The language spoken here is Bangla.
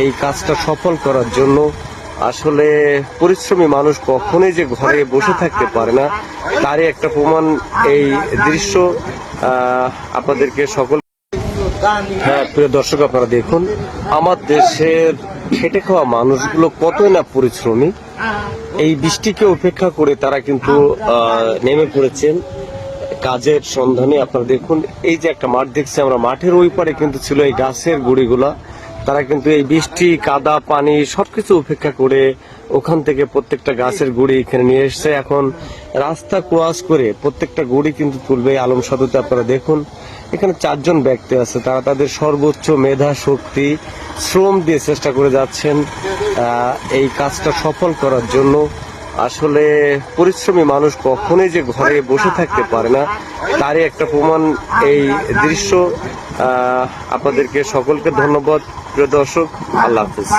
এই কাজটা সফল করার জন্য আসলে পরিশ্রমী মানুষ কখনোই যে ঘরে বসে থাকতে পারে না, তারই একটা প্রমাণ এই দৃশ্য আপনাদেরকে সকল হ্যাঁ প্রিয় দর্শক, আপনারা দেখুন, আমার দেশের খেটে খাওয়া মানুষগুলো কতই না পরিশ্রমী। এই বৃষ্টিকে উপেক্ষা করে তারা কিন্তু নেমে পড়েছেন। কাজের সন্ধানে আপনারা দেখুন, এই যে একটা মাঠ দেখছি, আমরা মাঠের ওই পারে কিন্তু ছিল এই গাছের গুড়িগুলা। তারা কিন্তু এই বৃষ্টি, কাদা, পানি সবকিছু উপেক্ষা করে ওখান থেকে প্রত্যেকটা গাছের গুড়ি এখানে নিয়ে এসছে। এখন রাস্তা ক্রস করে প্রত্যেকটা গুড়ি কিন্তু তুলবে আলম সাধুতে আপনারা দেখুন। এখানে চারজন ব্যক্তি আছে, তারা তাদের সর্বোচ্চ মেধা, শক্তি, শ্রম দিয়ে চেষ্টা করে যাচ্ছেন এই কাজটা সফল করার জন্য। আসলে পরিশ্রমী মানুষ কখনোই যে ঘরে বসে থাকতে পারে না, তারই একটা প্রমাণ এই দৃশ্য। আপনাদেরকে সকলকে ধন্যবাদ, প্রিয় দর্শক, আল্লাহ হাফিজ।